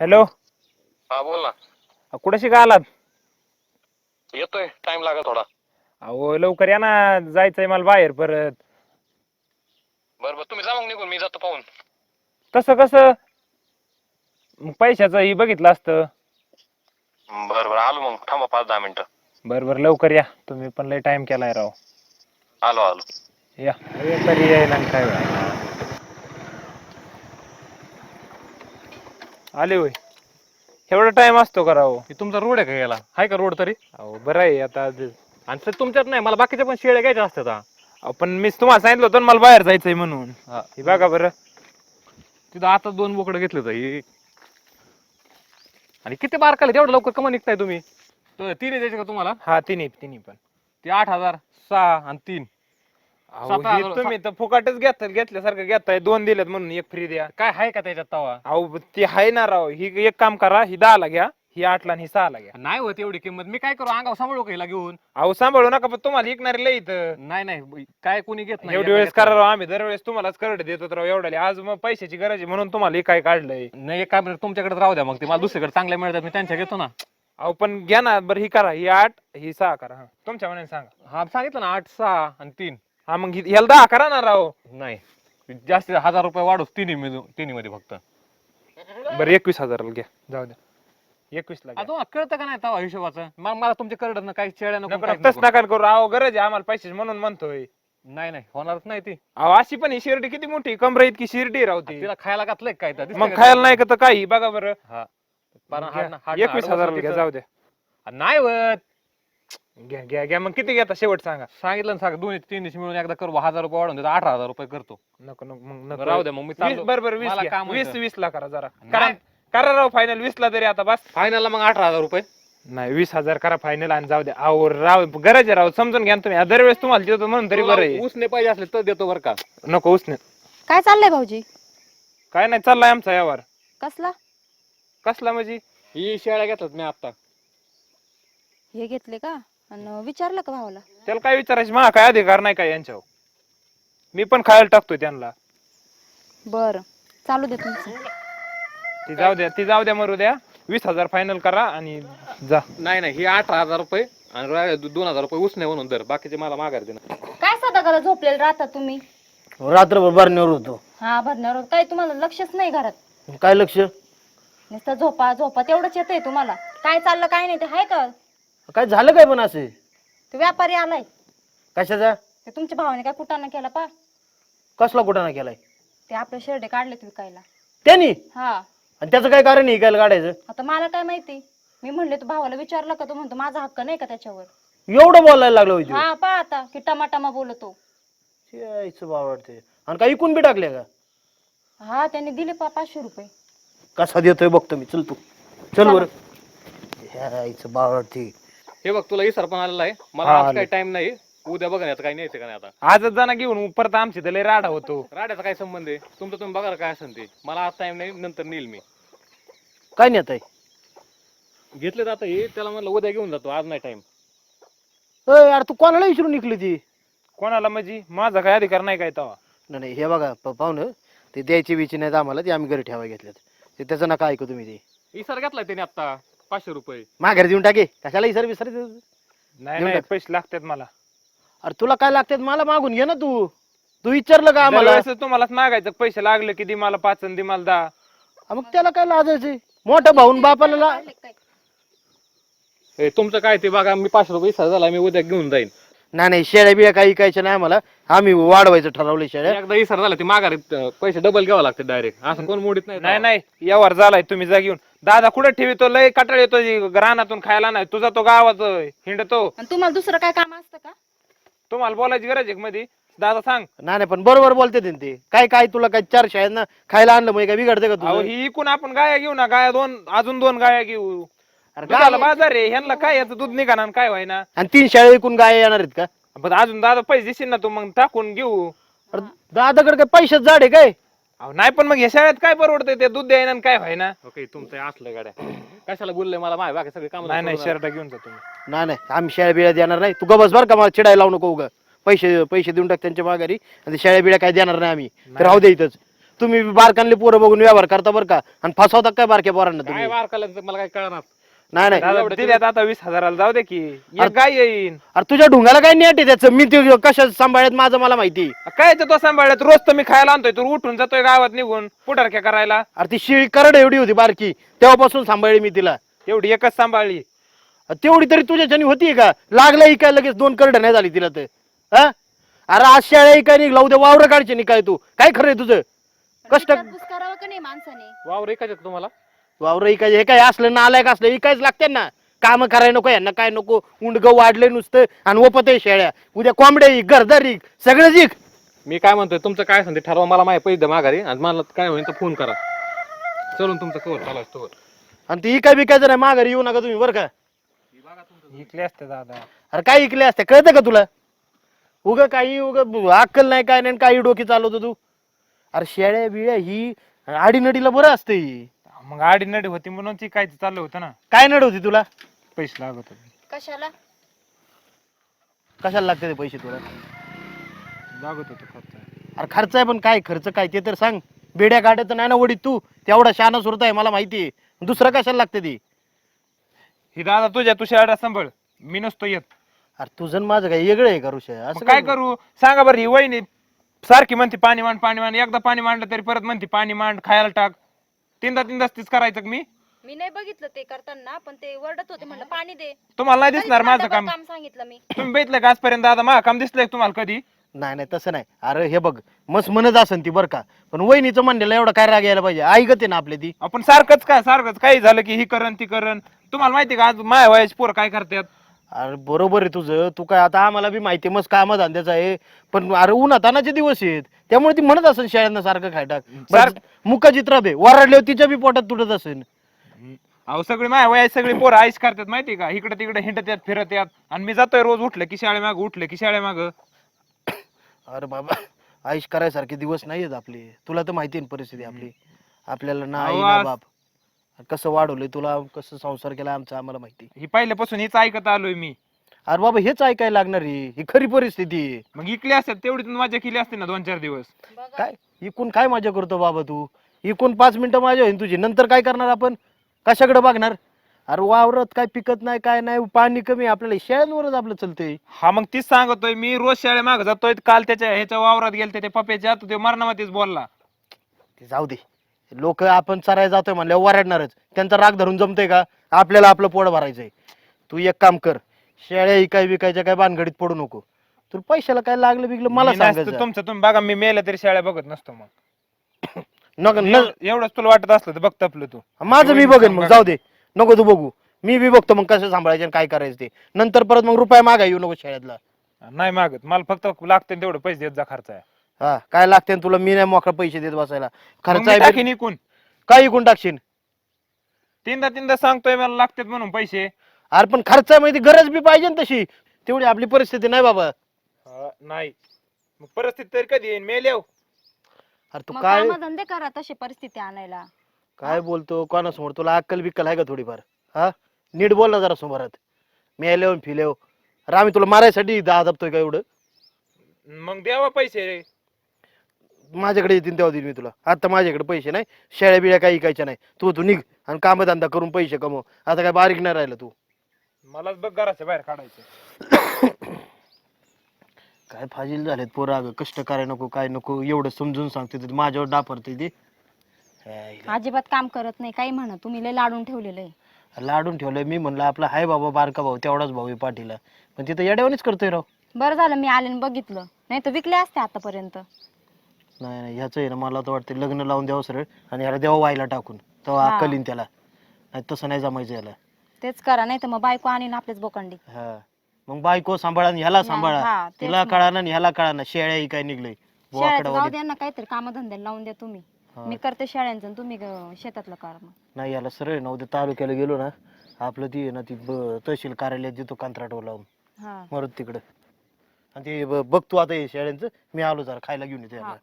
Hello. हा बोल ना. कुठे शिका आलात? येतोय टाइम लागेल थोडा. अहो लवकर या ना जायचंय मला बाहेर परत. बरं बरं तुम्ही जा मग निघून मी जातो पाहून. तसं कसं? मग पैशाचं ही बघितलं असतं. बरं बरं आलो मग. थांबा पाच दहा मिनिटं. बरं बरं लवकर या. तुम्ही पण लय टाइम केलाय राव. आलो आलो. या. तरी यायला आणि काय व्हायला. आले होय. एवढा टाइम असतो का राव? हे तुमचा रोड आहे का गेला आहे का रोड तरी? अहो बरं आहे आता. आणि सर तुमच्यात नाही मला बाकीच्या पण शेळ्या घ्यायच्या असतात हा. अहो, पण मीच तुम्हाला सांगितलं होतं ना मला बाहेर जायचंय म्हणून. हा. हे बघा बरं. तिथं आता दोन बोकडं घेतलं तर ही आणि किती बारकाले तेवढं लवकर कमा निघताय तुम्ही. तो तीन द्यायचे का तुम्हाला? हा तिन्ही तिन्ही पण. ते आठ हजार सहा आणि तीन. अहो, हे तुम्ही तर फुकाटच घेतात घेतल्यासारखं घेताय. दोन दिलेत म्हणून एक फ्री द्या. काय आहे का त्याच्यात तवा? अहो ते आहे ना राव. ही एक काम करा ही दहाला घ्या ही आठला आणि ही सहाला घ्या. नाही होत एवढी किंमत. मी काय करू? अंगावर सांभाळू का हिला घेऊन? अहो सांभाळू नका पण तुम्हाला ऐकणारे लय इथं. नाही नाही. काय कोणी घेत नाही एवढी वेळेस करा राव आम्ही. दरवेळेस तुम्हालाच करड देतो राव एवढ्या आज मग पैशाची गरज आहे म्हणून तुम्हाला हे काय काढलंय. नाही एक काम तुमच्याकडे राहू द्या मग. ते मला दुसरीकडे चांगल्या मिळतात मी त्यांच्या घेतो ना. अहो पण घ्या ना बरं ही करा. ही आठ ही सहा करा. हा. तुमच्या मनाने सांगा. हा सांगितलं ना आठ सहा आणि तीन. हा मग ही- ह्याला दहा करा ना राव. नाही जास्त हजार रुपये वाढू तिन्ही मिळून तिन्ही मध्ये फक्त. बरं एकवीस हजाराला घ्या. जाऊ द्या. एकवीस ला घ्या. तुम्हाला कळतं का नाही तवा हिशोबाचं? मला मला तुमच्या करडत काही शेळ्या नको नको काहीच नको, तसं नको. नका करू अहो गरज आहे आम्हाला पैशाची म्हणून म्हणतोय. नाही नाही होणारच नाही ती. अहो अशी पण ही शिर्डी किती मोठी कमरा इतकी शिर्डी रावती तिला खायला घातलंय काय तर? दिसतंय मग का खायला? नाही का तर काही? बघा बरं. हा. पण घ्या. हाड- हाड- एकवीस हजाराला बसलं घ्या. जाऊ द्या. नाही होत. घ्या घ्या घ्या. मग किती घेता शेवट सांगा? सांगितलं ना सांग. दोन्ही तीनशे मिळून एकदा करू. हजार रुपये वाढून देतो. अठरा हजार रुपये करतो. नको नको मग नको. राहू द्या मग मी वीस चाललो बरं बरं वीस मला घ्या. काम वीस होतं. वीस ला करा जरा. नाही. करा करा राव फायनल वीस ला तरी आता बस. फायनलला मग अठरा हजार रुपये. नाही वीस हजार करा फायनल आणि जाऊ द्या अहो राव गरज आहे राव. समजून घ्या ना तुम्ही. दरवेळेस तुम्हाला देतो म्हणून तरी बरं आहे. उसने पाहिजे असले तर देतो बरं का? नको उसने काय चाललंय भाऊजी? काय नाही चाललाय आमचा यावर कसला? कसला म्हणजे? ही शेळ्या घेतल्यात मी आता. हे घेतले का? आणि विचारलं का भावाला? त्याला काय विचारायचं? मला काय अधिकार नाही काय यांच्यावर? मी पण खायला टाकतोय त्यांना. बर. चालू दे तुमचं. ती जाऊ द्या ती जाऊ द्या मरू द्या. वीस हजार फायनल करा आणि जा. नाही नाही ही अठरा हजार रुपये आणि राहिले दो- दोन हजार रुपये उसने म्हणून दर बाकीचे मला माघार दे ना काय साधा करा झोपलेलं राहता तुम्ही? रात्रभर बारणीवर होतो. हा भरण्यावर काय तुम्हाला लक्षच नाही घरात? काय लक्ष? नुसतं झोपा झोपा. तेवढंच येतंय तुम्हाला. काय चाललं काय नाही ते हाय का? काय झालं काय पण असे? ते व्यापारी आलाय. कशाचा? ते तुमच्या भावाने काय कुटाणा केला पा. कसला कुठाना केलाय? ते आपले शेरडे काढलेत विकायला. त्यांनी? हा. आणि त्याचं काय कारण आहे काय काढायचं? आता मला काय माहिती? मी म्हणले तू भावाला विचारलं का? तो म्हणतो माझा हक्क नाही का त्याच्यावर? एवढं बोलायला लागलं होती हा पा आता की टमाटामा बोलतो. वाटते आणि काय इकून बी टाकले का? हा त्यांनी दिले पा पाचशे रुपये. कसा देतोय बघतो मी. चल तू. चल बरं. ह्याचं बावडते हे बघ तुला इसर पण आलेला आहे. मला हा, आज आले. काही टाइम नाही. उद्या बघा आता काही न्यायचं का नाही आता. आजच जाणं घेऊन परत आमची तर लय राडा होतो. राड्याचा काय संबंध आहे? तुमचं तुम्ही बघा ना काय असेल ते. मला आज टाइम नाही नंतर नेईल मी. काय नेत आहे? घेतले जातं हे त्याला म्हणलं उद्या घेऊन जातो आज नाही टाइम यार तू कोणाला विचारून निघली ती? कोणाला म्हणजे? माझा काय अधिकार नाही काय तवा. नाही नाही, हे बघा प- पाहुणं ते द्यायची विची नाहीत आम्हाला ते आम्ही घरी ठेवाय घेतल्यात. ते त्याचं नका ऐकू तुम्ही ते. इसर घेतलाय त्याने आता पाचशे रुपये. माघारी देऊन टाके. कशाला इसर विसर नाही नाही. पैसे लागतात मला. अरे तुला काय लागतात? मला मागून घे ना तू. तू विचारलं का आम्हाला? दरवेळेस तुम्हालाच मागायचं. पैसे लागले की दे मला पाच आणि दे मला दहा. हा, मग त्याला काय लाजायचे? मोठा भाऊन बापाला ला- हे तुमचं काय ते बघा मी पाचशे रुपये इसर झाला मी उद्या घेऊन जाईन. नाही नाही शेळ्या बिळ्या काही ऐकायच्या नाही आम्हाला. आम्ही वाढवायचं ठरवले शेळ्या. एकदा इसर झाला ते माघारी अं, पैसे डबल घ्यावं लागते डायरेक्ट असं कोण मोडीत नाही नाही नाही यावर झालाय तुम्ही जा घेऊन. दादा कुठे ठेवितो? लय कटाळ येतो जी रानातून खायला नाही. तुझा तो गावात हिंडतो. आणि तुम्हाला दुसरं काय काम असतं का? तुम्हाला बोलायची गरज आहे मध्ये दादा सांग. नाही नाही पण बरोबर बोलते ते ते. काय काय तुला काय चार शाळेत खायला आणलं मग काय बिघडते का अहो तुझं ही इकून आपण गाया घेऊ ना. गाया दोन अजून दोन गाया घेऊ. अरे दुधाला गाय- बाजार आहे ह्यांना काय याचं दूध निघाना आणि काय व्हायना? आणि तीन शाळे विकून गाय येणार आहेत का? पण अजून दादा पैसे देशील ना तू मग टाकून घेऊ. अरे दादाकडे काय पैशात जाड आहे काय? अहो नाही पण मग ह्या शाळेत काय परवडतंय ते दूध द्यायना आणि काय व्हायना? ओके तुमचं असलं गाड्या. कशाला बोलले मला माय बाकी सगळे काम नाही नाही शर्ट घेऊन जा तुम्ही. नाही नाही आम्ही शाळ्या बिळ्या देणार नाही. तू गबस बर का मला चिडायला लावू नको उगा. पैसे पैसे देऊन टाक त्यांच्या माघारी आणि ते शाळ्या बिळ्या काय देणार नाही आम्ही. तर राहू दे इथंच. तुम्ही बारकांले पोरं बघून व्यवहार करता बरं का? आणि फसवता काय बारक्या पोरांना तुम्ही? काय बारकाला मला काय कळणार? नाही नाही. दादा दिल्यात आता वीस हजाराला जाऊ दे की. एक गाय येईन. अरे तुझ्या ढुंगाला काय नेट आहे त्याचं? मी ते कशा सांभाळत माझं मला माहिती? काय येतं तो सांभाळत? रोज तर मी खायला आणतोय. तू उठून जातोय गावात निघून पुढारक्या करायला. अरे ती शिळी करड एवढी होती बारकी. तेव्हापासून सांभाळली मी तिला. तेवढी एकच सांभाळली. तेवढी तरी तुझ्याच्यानी होती का? लागलं काय लगेच दोन करड नाही झाली तिला तर. हा? अरे आज शाळा काय निघ लावू दे वावर काढचे नि काय तू. काय खरंय तुझं? कष्ट करावं का नाही माणसाने? वावर एकाच तुम्हाला? वावर इकाय हे काय असलं नालायक असलं इकायच लागते ना. काम करायला नको यांना काय नको. उंडग वाढले नुसतं आणि ओपत शेळ्या. उद्या कोंबड्या इक घरदार इक सगळंच इक मी काय म्हणतोय तुमचं काय सांगते ठरवा मला माझे पैसे द्या माघारी. आणि मला काय होईल तर फोन करा. चलून तुमचं कवर चालू तोवर. आणि ती इकाय बिकायचं नाही माघारी येऊ नका तुम्ही बरं का? इकले असते दादा. अरे काय इकले असते कळतं का तुला? उग काही उग अक्कल नाही काय नाही काही डोकी चालवतो तू. अरे शेळ्या बिळ्या ही आडीनडीला बरं असते ही. मग आडी नडी होती म्हणून ती काय चाललं होतं ना. काय नड होती तुला? पैसे लागत होते. कशाला? कशाला लागते ते पैसे तुला? लागत होते खर्च. अरे खर्च आहे पण काय खर्च काय ते तर सांग. बेड्या काढायचं नाही ना वडीत तू? तेवढा शहाणा सुरत आहे मला माहिती आहे. दुसरं कशाला लागते ती? ही दादा तुझ्या तू शाळा सांभाळ. मी नसतो येत. अरे तुझं आणि माझं काय वेगळं आहे का ऋषय मग असं काय करू? सांगा बरं ही वहिनी सारखी म्हणते पाणी मांड पाणी मांड. एकदा पाणी मांडलं तरी परत म्हणते पाणी मांड खायला टाक. तीनदा तीनदाच तीच करायचं का मी? मी नाही बघितलं ते करताना पण ते वरडत होते म्हणलं पाणी दे. तुम्हाला नाही दिसणार माझं काम. काम सांगितलं मी. तुम्ही बघितलं का आजपर्यंत दादा माझं काम दिसलंय का तुम्हाला कधी? नाही नाही तसं नाही. अरे हे बघ मस्त म्हणत असन ती बरं का. पण वहिनीचं म्हणलेलं एवढं काय राग यायला पाहिजे. ऐकत ना आपली ती. आपण सारखंच काय सारखंच काही झालं की ही करण ती करण. तुम्हाला माहिती का आज माझ्या वयाची पोरं काय करतात? अरे बरोबर आहे तुझं. तू काय आता आम्हाला बी माहिती मस्त काम धंद्याचं आहे. पण अरे उन्हातानाचे दिवस आहेत. त्यामुळे ती म्हणत असेल शाळेनं सारखं खाय टाक मुका चित्र बे वरडल्यावर तिच्या बी पोटात तुटत असेल. अहो सगळी माझ्या वयाची सगळी पोरं आईश करतात माहिती का? इकडे तिकडे हिंडत येत फिरत येत आणि मी जातोय रोज उठलं की शाळे माग उठलं की शाळे माग अरे बाबा आयुष करायसारखे दिवस नाही आहेत आपले. तुला तर माहिती आहे ना परिस्थिती आपली. आपल्याला ना आई ना आज- कसं वाढवलंय तुला कसं संसार केला आमचा आम्हाला माहिती. ही पहिल्यापासून हीच ऐकत आलोय मी. अरे बाबा हेच ऐकायला लागणार आहे. ही खरी परिस्थिती आहे. मग इकली असतात तेवढी तुम्ही मजा केली असते ना दोन चार दिवस. बघा. काय? इकून काय मजा करतो बाबा तू? इकून पाच मिनिटं माझ्या होईन तुझी. नंतर काय करणार आपण? कशाकडे बघणार? अरे वावरात काय पिकत नाही काय नाही पाणी कमी आहे, आपल्याला शेळ्यांवरच आपलं चलतंय. हा मग तीच सांगतोय मी. रोज शाळे माग जातोय काल त्याच्या ह्याच्या वावरात गेलते ते पप्याच्या ते मरणामध्येच बोलला. ते जाऊ दे. लोक आपण चरायला जातोय म्हणल्यावर वराडणारच त्यांचा राग धरून जमतंय का? आपल्याला आपलं पोट भरायचंय. तू एक काम कर शेळ्या इकाय विकायच्या काय भानगडीत पडू नको. तुला पैशाला काय लागलं बिगलं मला मी नसतं सांगायचं तुमचं तुम्ही बघा मी मेलं तरी शाळा बघत नसतो मग. नको न- एवढं- एवढंच तुला वाटत असलं तर बघत आपलं तू. माझं मी बघेन मग जाऊ दे. नको तू बघू. मी बी बघतो मग कसं सांभाळायचं आणि काय करायचं ते. नंतर परत मग रुपया मागा येऊ नको शाळेतला नाही मागत. मला फक्त लागते तेवढं पैसे देत जा खर्च आहे हा काय लागते तुला? मी नाही मोकळा पैसे देत बसायला. मग खर्च मी आहे टाकीन इकून. काय इकून टाकशील? तीनदा तीनदा सांगतोय मला लागतात म्हणून पैसे. अरे पण खर्च आहे माहिती गरज बी पाहिजे ना तशी. तेवढी आपली परिस्थिती नाही बाबा. हा, नाही. मग परिस्थिती तरी कधी येईन? मेल्याव अरे तू मग काय धंदे करा तशी परिस्थिती आणायला. काय बोलतो? कोणासमोर? तुला अक्कल बिक्कल आहे का थोडीफार? हा? नीट बोल ना जरा समोरात मी आल्यावर फिल्याव अरे आम्ही तुला मारायसाठी दहा दबतोय का एवढं? मग द्यावा पैसे. रे माझ्याकडे येतील तेव्हा देईन मी तुला. आता माझ्याकडे पैसे नाही शेळ्या बिळ्या काही ऐकायच्या नाही. तू तू निघ आणि कामधंदा करून पैसे कमव. आता काय बारीक नाही राहिलं तू. मलाच बघ घराच्या बाहेर काढायचं. काय फाजील झालेत पोरं अगं. कष्ट कराय नको काय नको. एवढं समजून सांगते ते माझ्यावर डापरते ते. हाय, अजिबात काम करत नाही. काही म्हणा तुम्ही लय लाडून ठेवलेलं आहे. लाडून ठेवलंय. मी म्हणलं आपला हाय बाबा बारका भाऊ तेवढाच भाऊ आहे पाठीला. पण तिथं येड्यावानीच करतोय राव. बरं झालं मी आले आणि बघितलं. नाही तर विकले असते आतापर्यंत. नाही नाही ह्याचं आहे ना मला तर वाटतं लग्न लावून द्यावं सरळ आणि ह्याला द्यावं व्हायला टाकून. तेव्हा हा. अक्कल येईन त्याला. नाही तसं नाही जमायचं याला. तेच करा नाही तर मग बायको आणीन आपल्याच बोकांडी. हा. मग बायको सांभाळा आणि ह्याला सांभाळा. हा, तेच तिला ना. कळा आणि ह्याला कळा ना शेळ्या ही काय निघलंय शेळ्याचं बोकडा जाऊ वगैरे. द्या ना काहीतरी कामधंद्याला लावून द्या तुम्ही. हा. मी करते शेळ्यांचं आणि तुम्ही शेतातलं करा मग. नाही याला सरळ ना उद्या तालुक्याला गेलो ना आपलं ती आहे ना ती ब- तहसील कार्यालयात देतो कंत्राटवर लावून. हा. मरत तिकडं. आणि ते ब- बघ तू आता हे शेळ्यांचं मी आलो जरा खायला घेऊन येतो याला.